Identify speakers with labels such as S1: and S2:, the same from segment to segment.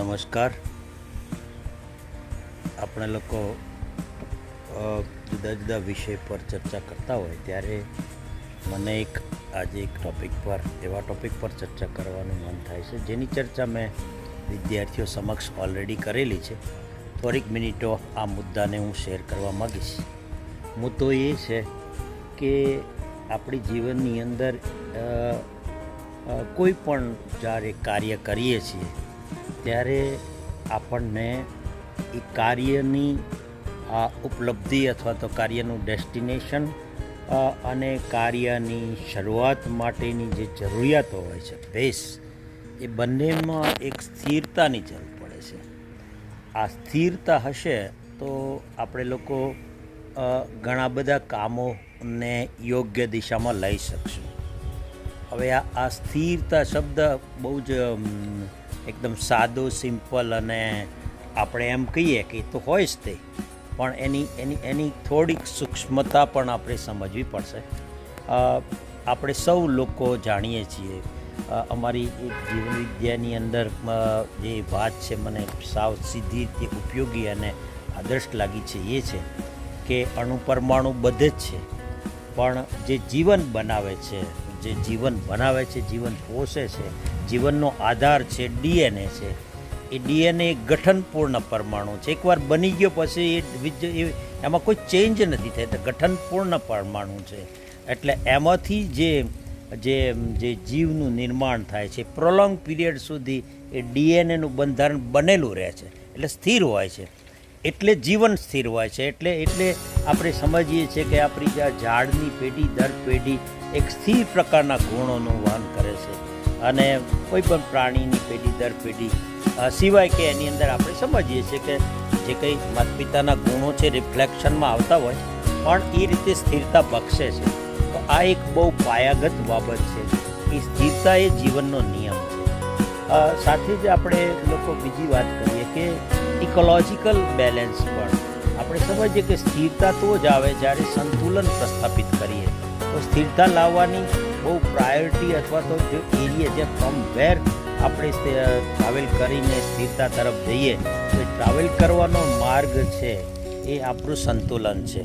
S1: નમસ્કાર. આપણે લોકો જુદા જુદા વિષય પર ચર્ચા કરતા હોય ત્યારે મને એક, આજે એક ટૉપિક પર, એવા ટૉપિક પર ચર્ચા કરવાનું મન થાય છે. જેની ચર્ચા મેં વિદ્યાર્થીઓ સમક્ષ ઓલરેડી કરેલી છે. થોડીક મિનિટો આ મુદ્દાને હું શેર કરવા માગીશ. મુદ્દો એ છે કે આપણી જીવનની અંદર કોઈ પણ જ્યારે કાર્ય કરીએ છીએ ત્યારે આપણને એ કાર્યની ઉપલબ્ધિ અથવા તો કાર્યનું ડેસ્ટિનેશન અને કાર્યની શરૂઆત માટેની જે જરૂરિયાતો હોય છે બેસ એ બંનેમાં એક સ્થિરતાની જરૂર પડે છે. આ સ્થિરતા હશે તો આપણે લોકો ઘણા બધા કામોને યોગ્ય દિશામાં લઈ શકશું. હવે આ સ્થિરતા શબ્દ બહુ જ એકદમ સાદો સિમ્પલ અને આપણે એમ કહીએ કે તો હોય જ તે. પણ એની એની એની થોડીક સૂક્ષ્મતા પણ આપણે સમજવી પડશે. આપણે સૌ લોકો જાણીએ છીએ. અમારી એક જીવન વિદ્યાની અંદર જે વાત છે મને સાવ સીધી રીતે ઉપયોગી અને આદર્શ લાગી છે એ છે કે અણુ પરમાણુ બધે જ છે. પણ જે જીવન બનાવે છે જે જીવન બનાવે છે, જીવન પોષે છે, જીવનનો આધાર છે, ડીએનએ છે. એ ડીએનએ ગઠનપૂર્ણ પરમાણુ છે. એકવાર બની ગયો પછી એ એમાં કોઈ ચેન્જ નથી થઈ તો ગઠનપૂર્ણ પરમાણુ છે. એટલે એમાંથી જે જે જે જીવનું નિર્માણ થાય છે, પ્રોલોંગ પીરિયડ સુધી એ ડીએનએનું બંધારણ બનેલું રહે છે. એટલે સ્થિર હોય છે. એટલે જીવન સ્થિર હોય છે. એટલે એટલે આપણે સમજીએ છીએ કે આપણી જે આ ઝાડની પેઢી, દર પેઢી એક સ્થિર પ્રકારના ગુણોનું વહન કરે છે. અને કોઈ પણ પ્રાણીની પેઢી દર પેઢી સિવાય કે એની અંદર આપણે સમજીએ છીએ કે જે કંઈ માતા પિતાના ગુણો છે, રિફ્લેક્શનમાં આવતા હોય, પણ એ રીતે સ્થિરતા બક્ષે છે. તો આ એક બહુ પાયાગત બાબત છે. એ સ્થિરતા એ જીવનનો નિયમ છે. સાથે જ આપણે લોકો બીજી વાત કરીએ કે ઇકોલોજીકલ બેલેન્સ પણ. આપણે સમજીએ કે સ્થિરતા તો જ આવે જ્યારે સંતુલન પ્રસ્થાપિત કરીએ. તો સ્થિરતા લાવવાની બહુ પ્રાયોરિટી અથવા તો જે એરિયા જે ફ્રોમ વેર આપણે ટ્રાવેલ કરીને સ્થિરતા તરફ જઈએ, તો ટ્રાવેલ કરવાનો માર્ગ છે, એ આપણું સંતુલન છે.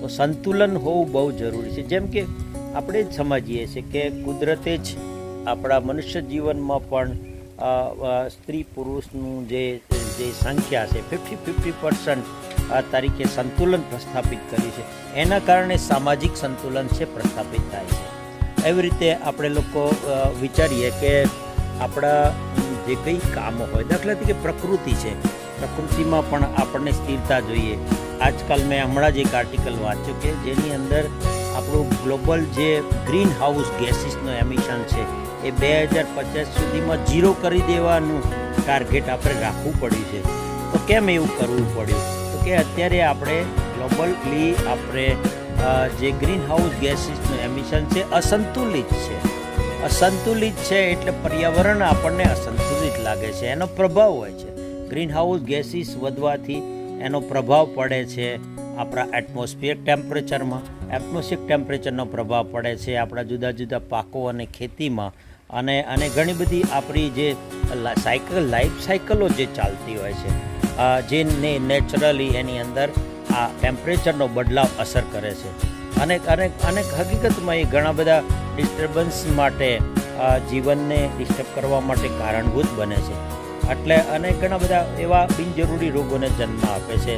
S1: તો સંતુલન હોવું બહુ જરૂરી છે. જેમ કે આપણે જ સમજીએ છીએ કે કુદરતે જ આપણા મનુષ્ય જીવનમાં પણ સ્ત્રી પુરુષનું જે જે સંખ્યા છે ફિફ્ટી ફિફ્ટી પર્સન્ટ તરીકે સંતુલન પ્રસ્થાપિત કર્યું છે. એના કારણે સામાજિક સંતુલન છે, પ્રસ્થાપિત થાય છે. એવી રીતે આપણે લોકો વિચારીએ કે આપણા જે કંઈ કામો હોય, દાખલા તરીકે પ્રકૃતિ છે. પ્રકૃતિમાં પણ આપણને સ્થિરતા જોઈએ. આજકાલ મેં હમણાં જ એક આર્ટિકલ વાંચ્યો કે જેની અંદર આપણું ગ્લોબલ જે ગ્રીન હાઉસ ગેસીસનું એમિશન છે, એ બે હજાર પચાસ સુધીમાં ઝીરો કરી દેવાનું ટાર્ગેટ આપણે રાખવું પડ્યું છે. તો કેમ એવું કરવું પડ્યું? કે અત્યારે આપણે ગ્લોબલી આપણે જે ગ્રીન હાઉસ ગેસીસનું એમિશન છે, અસંતુલિત છે. અસંતુલિત છે એટલે પર્યાવરણ આપણને અસંતુલિત લાગે છે. એનો પ્રભાવ હોય છે. ગ્રીન હાઉસ ગેસીસ વધવાથી એનો પ્રભાવ પડે છે આપણા એટમોસ્ફિયર ટેમ્પરેચરમાં એટમોસ્ફિયર ટેમ્પરેચરનો પ્રભાવ પડે છે આપણા જુદા જુદા પાકો અને ખેતીમાં. અને અને ઘણી બધી આપણી જે સાયકલ લાઈફ સાયકલો જે ચાલતી હોય છે. અ, જે નેચરલી એની અંદર આ ટેમ્પરેચરનો બદલાવ અસર કરે છે. અને અનેક અનેક હકીકતમાં એ ઘણા બધા ડિસ્ટર્બન્સ માટે જીવનને ડિસ્ટર્બ કરવા માટે કારણભૂત બને છે. એટલે અને ઘણા બધા એવા બિનજરૂરી રોગોને જન્મ આપે છે.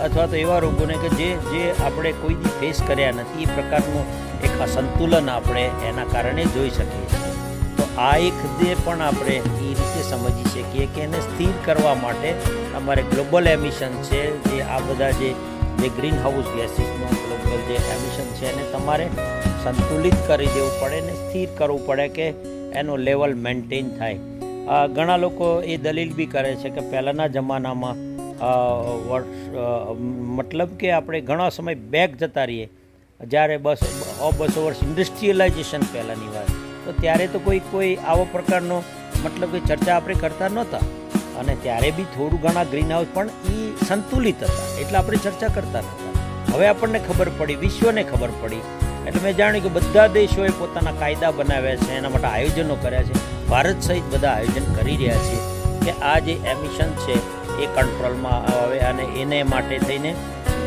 S1: અથવા તો એવા રોગોને કે જે જે આપણે કોઈ ફેસ કર્યા નથી એ પ્રકારનું એક અસંતુલન આપણે એના કારણે જોઈ શકીએ છીએ. આ એક દે પણ આપણે એ રીતે સમજી શકીએ કે એને સ્થિર કરવા માટે અમારે ગ્લોબલ એમિશન છે, જે આ બધા જે જે ગ્રીન હાઉસ ગેસીસનું ગ્લોબલ જે એમિશન છે, એને તમારે સંતુલિત કરી દેવું પડે ને સ્થિર કરવું પડે કે એનો લેવલ મેન્ટેન થાય. ઘણા લોકો એ દલીલ બી કરે છે કે પહેલાંના જમાનામાં વર્ષ મતલબ કે આપણે ઘણો સમય બેક જતા રહીએ. જ્યારે બસ બસો વર્ષ ઇન્ડસ્ટ્રીયલાઇઝેશન પહેલાંની વાત. તો ત્યારે તો કોઈ કોઈ આવો પ્રકારનો મતલબ કે ચર્ચા આપણે કરતા નહોતા. અને ત્યારે બી થોડું ઘણા ગ્રીન હાઉસ પણ એ સંતુલિત હતા. એટલે આપણે ચર્ચા કરતા નહોતા. હવે આપણને ખબર પડી, વિશ્વને ખબર પડી. એટલે મેં જાણ્યું કે બધા દેશોએ પોતાના કાયદા બનાવ્યા છે, એના માટે આયોજનો કર્યા છે. ભારત સહિત બધા આયોજન કરી રહ્યા છે કે આ જે એમિશન છે, એ કંટ્રોલમાં આવે અને એને માટે થઈને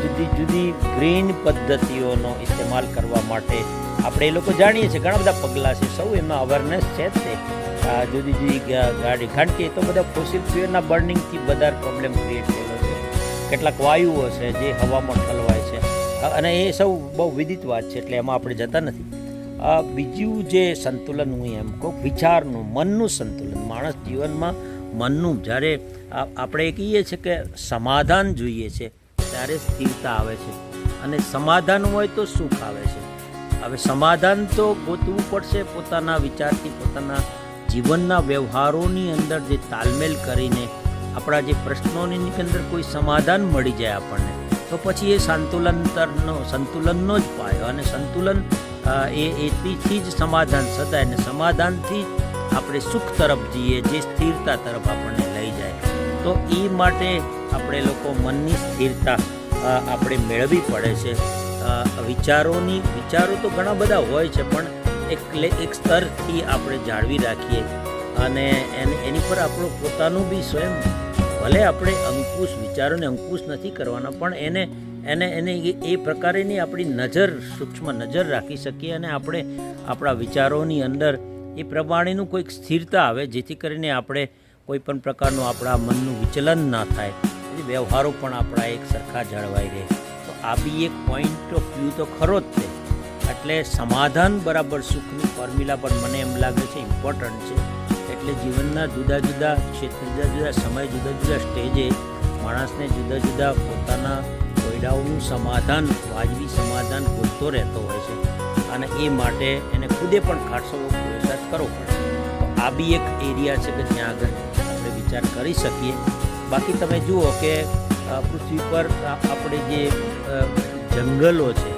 S1: જુદી જુદી ગ્રીન પદ્ધતિઓનો ઇસ્તેમાલ કરવા માટે આપણે એ લોકો જાણીએ છીએ. ઘણા બધા પગલાં છે. સૌ એમાં અવેરનેસ છે જ તે. જુદી જુદી ગાડી. કારણ કે એ તો બધા ફોસિલ ફ્યુઅલના બર્નિંગથી બધા પ્રોબ્લેમ ક્રિએટ થયેલો છે. કેટલાક વાયુઓ છે જે હવામાં ઠલવાય છે. અને એ સૌ બહુ વિદિત વાત છે. એટલે એમાં આપણે જતા નથી. બીજું જે સંતુલન હું એમ કહું, વિચારનું, મનનું સંતુલન. માણસ જીવનમાં મનનું, જ્યારે આપણે કહીએ છીએ કે સમાધાન જોઈએ છે. ત્યારે સ્થિરતા આવે છે અને સમાધાન હોય તો સુખ આવે છે. હવે સમાધાન તો ગોતવું પડશે પોતાના વિચારથી, પોતાના જીવનના વ્યવહારોની અંદર જે તાલમેલ કરીને આપણા જે પ્રશ્નોની અંદર કોઈ સમાધાન મળી જાય આપણને, તો પછી એ સંતુલનતરનો, સંતુલનનો જ પાયો અને સંતુલન એ, એથી જ સમાધાન સદાય અને સમાધાનથી આપણે સુખ તરફ જઈએ, જે સ્થિરતા તરફ આપણને લઈ જાય. તો એ માટે આપણે લોકો મનની સ્થિરતા આપણે મેળવવી પડે છે. વિચારોની, વિચારો તો ઘણા બધા હોય છે, પણ એક એક સ્તરથી આપણે જાળવી રાખીએ. અને એને, એની પર આપણું પોતાનું બી સ્વયં, ભલે આપણે અંકુશ, વિચારોને અંકુશ નથી કરવાના, પણ એને એને એને એ- પ્રકારેની આપણી નજર, સૂક્ષ્મ નજર રાખી શકીએ અને આપણે આપણા વિચારોની અંદર એ પ્રમાણેનું કોઈક સ્થિરતા આવે, જેથી કરીને આપણે કોઈ પણ પ્રકારનું આપણા મનનું વિચલન ના થાય. એ વ્યવહારો પણ આપણા એક સરખા જળવાઈ રહે. તો આ બી એક પોઈન્ટ ઓફ વ્યૂ તો ખરો જ છે એટલે સમાધાન બરાબર સુખની ફોર્મ્યુલા પણ મને એમ લાગે છે ઇમ્પોર્ટન્ટ છે. એટલે જીવનના જુદા જુદા ક્ષેત્ર, જુદા જુદા સમય, જુદા જુદા સ્ટેજે માણસને જુદા જુદા પોતાના કોયડાઓનું સમાધાન, વાજબી સમાધાન પૂરતો રહેતો હોય છે. અને એ માટે એને ખુદે પણ ખાસો પ્રયાસ કરવો પડે. તો આ બી એક એરિયા છે કે જ્યાં આગળ આપણે વિચાર કરી શકીએ. બાકી તમે જુઓ કે પૃથ્વી પર આપણે જે જંગલો છે,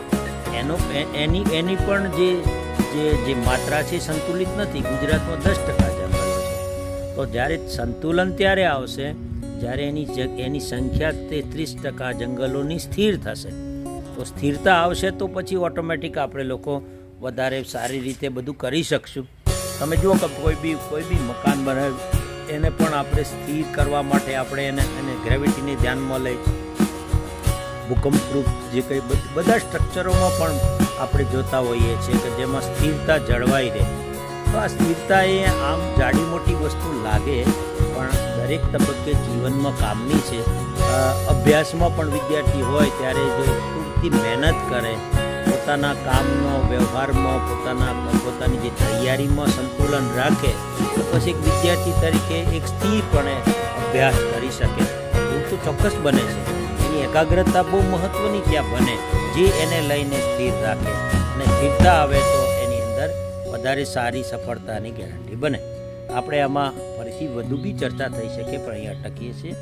S1: એનો એની એની પણ જે જે જે માત્રા છે સંતુલિત નથી. ગુજરાતમાં દસ ટકા જંગલો છે. તો જ્યારે સંતુલન ત્યારે આવશે, જ્યારે એની એની સંખ્યા તેત્રીસ ટકા જંગલોની સ્થિર થશે. તો સ્થિરતા આવશે તો પછી ઓટોમેટિક આપણે લોકો વધારે સારી રીતે બધું કરી શકશું. તમે જુઓ કે કોઈ બી કોઈ બી મકાન બનાવ્યું એને પણ આપણે સ્થિર કરવા માટે આપણે એને એને ગ્રેવિટીને ધ્યાનમાં લઈ ભૂકંપરૂપ જે કંઈ બધ- સ્ટ્રક્ચરોમાં પણ આપણે જોતા હોઈએ છીએ કે જેમાં સ્થિરતા જળવાઈ રહે. તો આ સ્થિરતા એ આમ જાડી મોટી વસ્તુ લાગે, પણ દરેક તબક્કે જીવનમાં કામની છે. અભ્યાસમાં પણ વિદ્યાર્થી હોય ત્યારે જો પૂરતી મહેનત કરે, પોતાના કામનો વ્યવહારમાં, પોતાના, પોતાની જે તૈયારીમાં સંતુલન રાખે પછી એક વિદ્યાર્થી તરીકે એક સ્થિરપણે અભ્યાસ કરી શકે. એવું તો ચોક્કસ બને છે. એની એકાગ્રતા બહુ મહત્ત્વની ત્યાં બને, જે એને લઈને સ્થિર રાખે. અને સ્થિરતા આવે તો એની અંદર વધારે સારી સફળતાની ગેરંટી બને. આપણે આમાં ફરીથી વધુ બી ચર્ચા થઈ શકે, પણ અહીંયા અટકીએ છીએ.